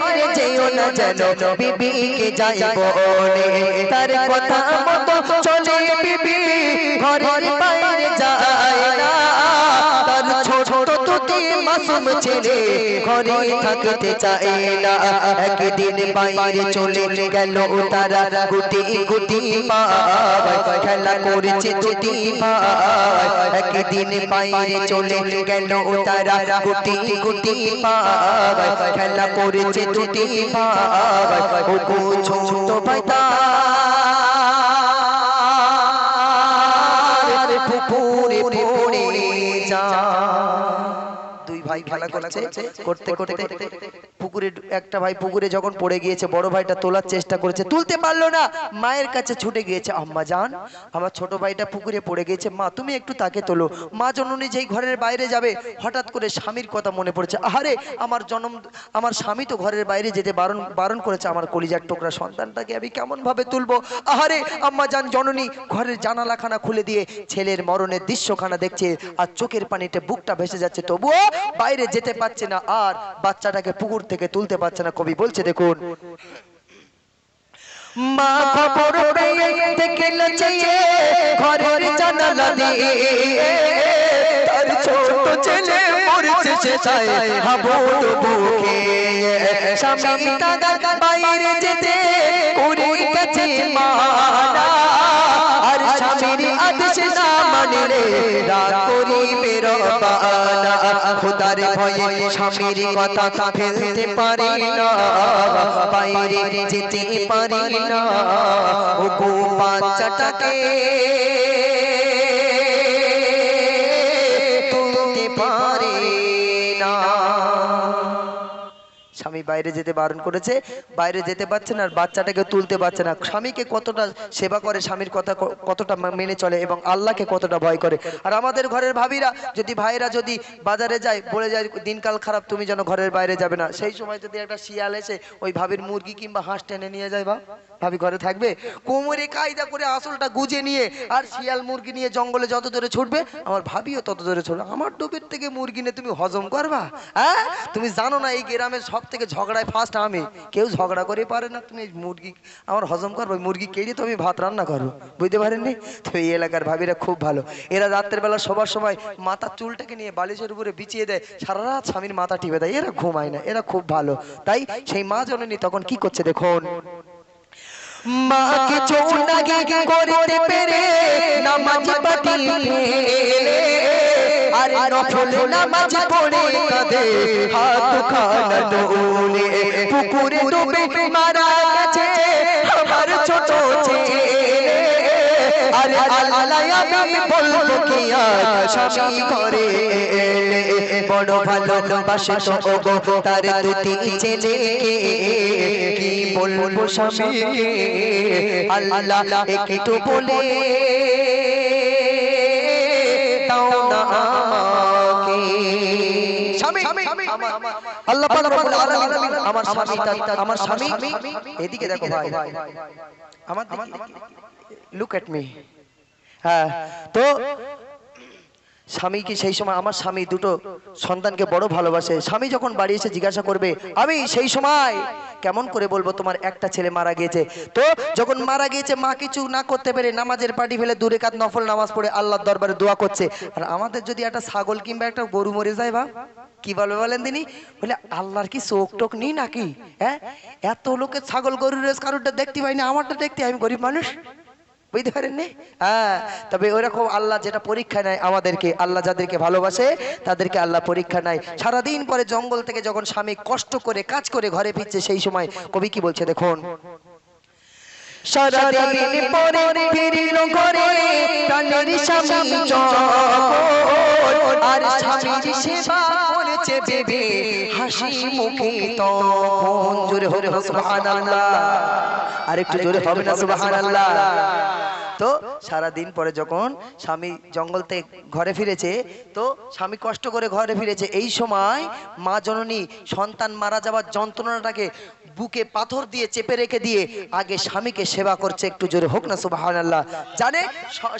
বাইরে যেও না যেন বিবিকে যাই বলে তার কথা মতো চলে বিবি, ঘরের বাইরে যায় মাসুম ছেলে ঘরে থাকতে চায় না। একদিন বাইরে চলে গেল তারা। গুটি গুটি পায় খেলা করেছে তুতি পায় একদিন বাইরে চলে গেল তারা। গুটি গুটি পায় খেলা করেছে তুতি পায় ও ছোট ভাই তার পুকুরে পড়ে যা ভাই খেলা করছে করতে করতে পুকুরে একটা ভাই পুকুরে যখন পড়ে গিয়েছে বড় ভাইটা তোলার চেষ্টা করেছে তুলতে পারল না। মায়ের কাছে ছুটে গিয়েছে আম্মা জান আমার ছোট ভাইটা পুকুরে পড়ে গিয়েছে মা তুমি একটু তাকে তোলো। মা জননী যেই ঘরের বাইরে যাবে হঠাৎ করে স্বামীর কথা মনে পড়েছে আহারে আমার জন্ম আমার স্বামী তো ঘরের বাইরে যেতে বারণ বারণ করেছে আমার কলিজার টোকরা সন্তানটাকে আমি কেমন ভাবে তুলবো? আহারে আম্মা জান জননী ঘরের জানালাখানা খুলে দিয়ে ছেলের মরণের দৃশ্যখানা দেখছে আর চোখের পানিতে বুকটা ভেসে যাচ্ছে তবুও বাইরে যেতে পারছে না, আর বাচ্চাটাকে পুকুর থেকে তুলতে পারছে না। কবি বলছে, দেখুন, মা খবর যেতে করে রবানা খোদার ভয়ে স্বামীর কথা ফেলতে পারি না বাইরে যেতে পারি না। ও গো বাচ্চাটাকে স্বামী বাইরে যেতে বারণ করেছে, বাইরে যেতে পারছে না আর বাচ্চাটাকে তুলতে পারছে না। স্বামীকে কতটা সেবা করে, স্বামীর কথা কতটা মেনে চলে এবং আল্লাহকে কতটা ভয় করে। আর আমাদের ঘরের ভাবিরা, যদি ভাইরা যদি বাজারে যায়, বলে যায়, দিনকাল খারাপ, তুমি যেন ঘরের বাইরে যাবে না। সেই সময় যদি একটা শিয়াল এসে ওই ভাবির মুরগি কিংবা হাঁস টেনে নিয়ে যায় বা? ভাবি ঘরে থাকবে, কোমরে কায়দা করে আসলটা গুজে নিয়ে আর শিয়াল মুরগি নিয়ে জঙ্গলে যত দূরে ছুটবে, আমার ভাবিও তত দূরে ছুটবে। আমার ডোবের থেকে মুরগি নিয়ে তুমি হজম করবা? হ্যাঁ? তুমি জানো না এই গ্রামের সব থেকে ঝগড়ায় ফার্স্ট আমি। কেউ ঝগড়া করে পারে না, তুমি মুরগি আমার হজম করব মুরগি কেড়ে তুমি ভাত রান্না করো। বুঝতে পারেননি? তো এই এলাকার ভাবিরা খুব ভালো। এরা রাত্রের বেলা সবার সময় মাথার চুলটাকে নিয়ে বালিশের উপরে বিছিয়ে দেয়, সারা রাত স্বামীর মাথা টিপে দেয়। এরা ঘুমায় না, এরা খুব ভালো। তাই সেই মা জননী তখন কি করছে দেখুন? মা চৌনাগে নাগে করতে পেরে নামাজ পাতিলে আরে নফল নামাজ পড়ে কাঁদে, হাত খানা ডোলে। পুকুরে ডুবে মারা গেছে আমার ছোট ছেলে। আরে আল্লাহ আমি বলব কি স্বামী করে বড় ভালো বাসে তো তার দুটি ছেলে। কি বলব আল্লাহ একটু বলে না আমার স্বামী এদিকে দেখো আমার লুক এট মি হ্যাঁ তো স্বামীকে সেই সময়, আমার স্বামী দুটো সন্তানকে বড় ভালোবাসে। স্বামী যখন বাড়ি এসে জিজ্ঞাসা করবে, আমি সেই সময় কেমন করে বলব তোমার একটা ছেলে মারা গিয়েছে? তো যখন মারা গিয়েছে, মা কিছু না করতে পেরে নামাজের পাটি ফেলে দূরে কাত নফল নামাজ পড়ে আল্লাহর দরবারে দোয়া করছে। আর আমাদের যদি একটা ছাগল কিংবা একটা গরু মরে যায় বা, কি বলবে বলেন তিনি? বলে, আল্লাহর কি চোখ টোক নেই নাকি? হ্যাঁ? এত লোকের ছাগল গরুর রেস কারোরটা দেখতে পাই না, আমারটা দেখতে আমি গরিব মানুষ? বুঝতে পারেননি? হ্যাঁ তবে ওইরকম আল্লাহ যেটা পরীক্ষা নেয় আমাদেরকে, আল্লাহ যাদেরকে ভালোবাসে, তাদেরকে আল্লাহ পরীক্ষা নেয়। সারাদিন পরে জঙ্গল থেকে যখন স্বামী কষ্ট করে, কাজ করে ঘরে ফিরছে, সেই সময় কবি কি বলছে দেখুন? সারাদিন করেছে বেবে হাসি মুখে তখন জোরে হরে সুবহানাল্লাহ। আর একটু জোরে হবে না সুবহানাল্লাহ। তো সারা দিন পরে যখন স্বামী জঙ্গল থেকে ঘরে ফিরেছে তো স্বামী কষ্ট করে ঘরে ফিরেছে। এই সময় মা জননী সন্তান মারা যাওয়ার যন্ত্রণাটাকে বুকে পাথর দিয়ে চেপে রেখে দিয়ে আগে স্বামীকে সেবা করছে একটু জোরে। হোক না, সুবহানাল্লাহ। জানে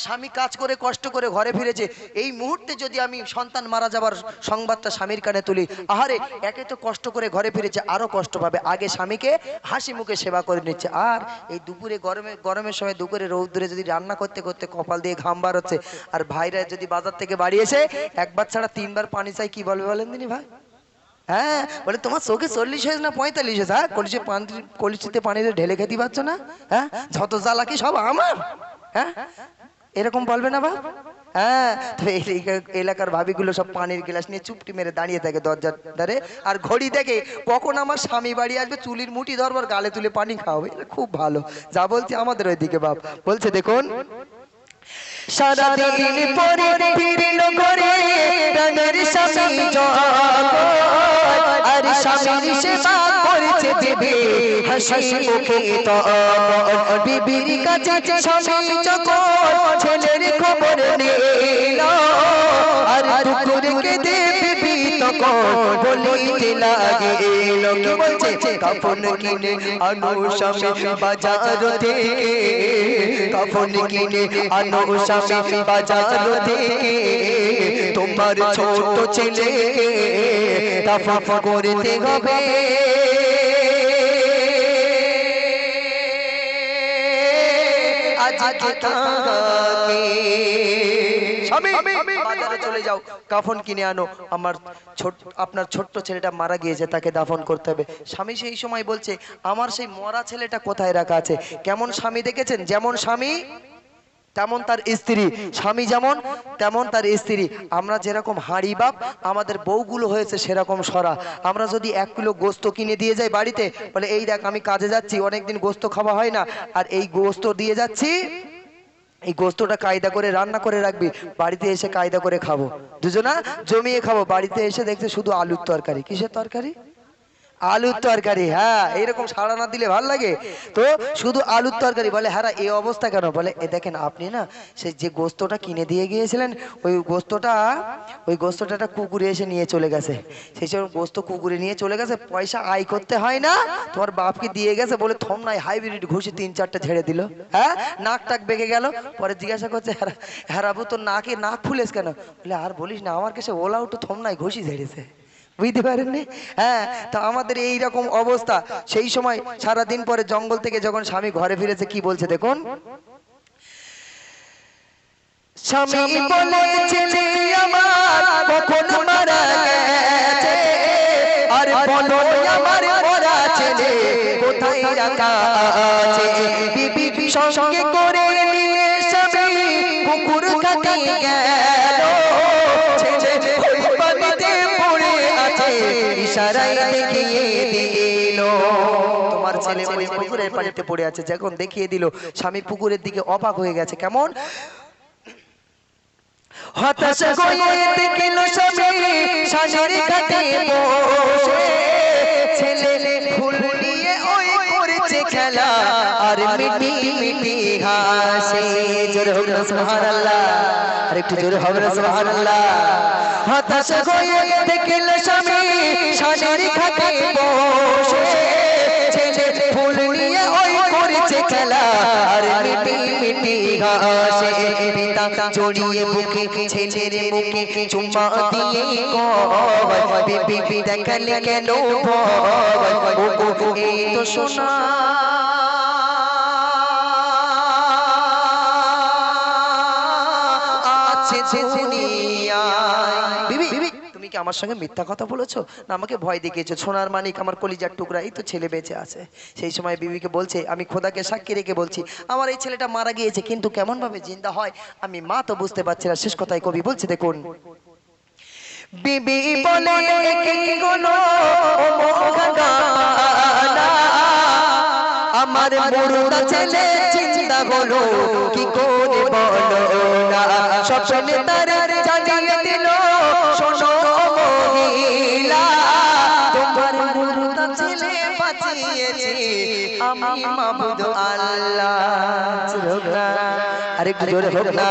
স্বামী কাজ করে, কষ্ট করে ঘরে ফিরেছে। এই মুহূর্তে যদি আমি সন্তান মারা যাবার সংবাদটা স্বামীর কানে তুলি, আহারে, একে তো কষ্ট করে ঘরে ফিরেছে, আরও কষ্ট পাবে। আগে স্বামীকে হাসি মুখে সেবা করে নিচ্ছে। আর এই দুপুরে গরমে, গরমের সময় দুপুরে রৌদ্রে যদি রান্না করতে করতে কপাল দিয়ে ঘাম বার হচ্ছে, আর ভাইরা যদি বাজার থেকে বাড়ি এসে একবার ছাড়া তিনবার পানি চাই, কি বলবে বলেন দিনি ভাই? হ্যাঁ বলে তোমার চোখে চল্লিশ হয়েছে না পঁয়তাল্লিশ হয়েছে? হ্যাঁ কলিশে পানি কলিশিতে পানি ঢেলে খেতে পারছ না? হ্যাঁ যত জ্বালা কি সব আমার। হ্যাঁ এরকম বলবে না বা হ্যাঁ এলাকার ভাবিগুলো সব পানির গ্লাস নিয়ে চুপটি মেরে দাঁড়িয়ে থাকে দরজার ধারে। আর ঘড়ি দেখে কখন আমার স্বামী বাড়ি আসবে, চুলির মুঠি ধরবার গালে তুলে পানি খাওয়াবে। এটা খুব ভালো। যা বলছি আমাদের ওইদিকে বাপ। বলছে দেখুন, সারাদিন পরে আর স্বামীর সেবা করেছে দেবে। হাসি মুখে তো বিবির কাছে স্বামী যখন ছেলের খবর নিল। আর দুপুরে দেবে বিবি তখন বলিতে লাগে লোকে বলছে? কাফন কিনে আনো স্বামী বাজার থেকে কাফন কিনে আনো স্বামী বাজার থেকে তোমার ছোট ছেলে কাফন করতে হবে চলে যাও কাফন কিনে আনো। আমার ছোট আপনার ছোট্ট ছেলেটা মারা গিয়েছে তাকে দাফন করতে হবে। স্বামী সেই সময় বলছে আমার সেই মরা ছেলেটা কোথায় রাখা আছে? কেমন স্বামী দেখেছেন? যেমন স্বামী তেমন তার স্ত্রী। স্বামী যেমন, তেমন তার স্ত্রী। আমরা যেরকম হাঁড়ি বাপ, আমাদের বউগুলো হয়েছে সেরকম সরা। আমরা যদি এক কিলো গোস্ত কিনে দিয়ে যাই বাড়িতে, বলে, এই দেখ, আমি কাজে যাচ্ছি, অনেকদিন গোস্ত খাওয়া হয় না। আর এই গোস্ত দিয়ে যাচ্ছি, এই গোস্তটা কায়দা করে রান্না করে রাখবি। বাড়িতে এসে কায়দা করে খাব। দুজনা জমিয়ে খাব। বাড়িতে এসে দেখছে শুধু আলুর তরকারি। কিসের তরকারি? আলুর তরকারি হ্যাঁ এইরকম সাড়া না দিলে ভালো লাগে। তো শুধু আলুর তরকারি বলে হ্যাঁ এই অবস্থা কেন? বলে, এ দেখেন, আপনি না সে যে গোস্তটা কিনে দিয়ে গিয়েছিলেন, ওই গোস্তটা ওই গোস্তটা একটা কুকুরে এসে নিয়ে চলে গেছে। সেই সময় গোস্ত কুকুরে নিয়ে চলে গেছে, পয়সা আয় করতে হয় না, তোমার বাপকে দিয়ে গেছে বলে থম নাই হাইব্রিড ঘুষি তিন চারটা ছেড়ে দিল। হ্যাঁ নাক টাক বেঁকে গেল। পরে জিজ্ঞাসা করছে হ্যাঁ হ্যাঁ তোর নাকে নাক ফুলেস কেন? বলে, আর বলিস না, আমার কাছে ওলা উঠো থম নাই ঘুষি ঝেড়েছে। বুঝতে পারেননি? হ্যাঁ তো আমাদের এই রকম অবস্থা। সেই সময় সারা দিন পরে জঙ্গল থেকে যখন স্বামী ঘরে ফিরেছে কি বলছে দেখুন? স্বামী বলেছে আমার কখন মারা গেছে? আর বলো আমার মরা ছেলে কোথায় রাখা আছে? বিবি সঙ্গে করে নিয়ে ইশারায় দেখিয়ে দিল। তোমার ছেলে ওই পুকুরের পানিতে পড়ে আছে। যখন দেখিয়ে দিল। স্বামী পুকুরের দিকে অবাক হয়ে গেছে। কেমন? হতাশ হয়ে দেখিল স্বামী শাশুড়ি খাতে ছেলে ফুল নিয়ে ওই করেছে খেলা। আর মিটি মিটি হাসে। জোরে হোক সুবহানাল্লাহ। আর একটু জোরে হবে সুবহানাল্লাহ। হতাশ হয়ে দেখিল স্বামী শাশুড়ি খাতে বসে। ছেলে ফুল নিয়ে ওই করেছে খেলা, আর মিটি মিটি হাসে। পিতা জড়িয়ে বুকে, ছেলের মুখে চুম্মা দিয়ে কয়, বিবি দেখালে কেন ভয়? এই তো সোনা। আছে তুমি কি আমার সঙ্গে মিথ্যা কথা বলেছ? না, আমাকে ভয় দেখিয়েছো। সোনার মানিক আমার কলিজার টুকরা, এই তো ছেলে বেঁচে আছে। সেই সময় বিবিকে বলছে, আমি খোদাকে সাক্ষী রেখে বলছি, আমার এই ছেলেটা মারা গিয়েছে, কিন্তু কেমন ভাবে জিন্দা হয়, আমি মা তো বুঝতে পারছি না। শেষ কথায় কবি বলছে, দেখুন, বিবি বলে আমার ছেলে চিন্তা হলো, কি করে বলো না? স্বপ্নে তার জানিয়ে দিল মাবুদ আল্লাহ। আরেকটু জোরে হোক না।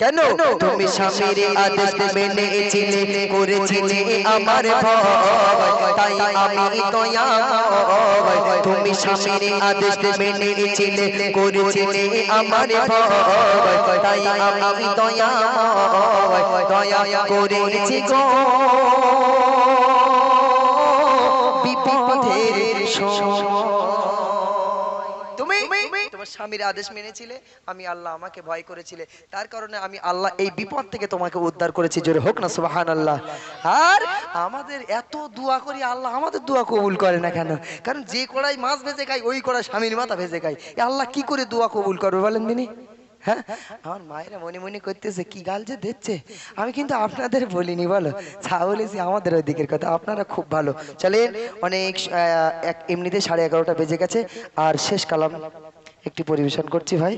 কেন? তুমি স্বামীর আদেশ মেনেছিলে করেছিলে আমার ভয়। তাই আমি দয়াময় তুমি স্বামীর আদেশ মেনেছিলে করেছিলে আমার ভয়। তাই আমি দয়াময় দয়া করেছি গো। বিপদের তুমি? তোমার স্বামীর আদেশ মেনেছিলে আমি আল্লাহ আমাকে ভয় করেছিলে। তার কারণে আমি আল্লাহ এই বিপদ থেকে তোমাকে উদ্ধার করেছি জোরে হোক না সুবাহান আল্লাহ আর আমাদের এত দোয়া করি আল্লাহ আমাদের দোয়া কবুল করে না কেন? কারণ যে কড়াই মাছ ভেজে খাই ওই কড়াই স্বামীর মাথা ভেজে খাই। আল্লাহ কি করে দোয়া কবুল করবে বলেন দিনি হ্যাঁ? আমার মায়েরা মনে মনে করতেছে, কি গাল যে দিচ্ছে? আমি কিন্তু আপনাদের বলিনি, বলো। ছাগল বলেছি আমাদের ওই দিকের কথা, আপনারা খুব ভালো। চলে অনেক এমনিতে সাড়ে এগারোটা বেজে গেছে, আর শেষ কালাম একটি পরিবেশন করছি ভাই।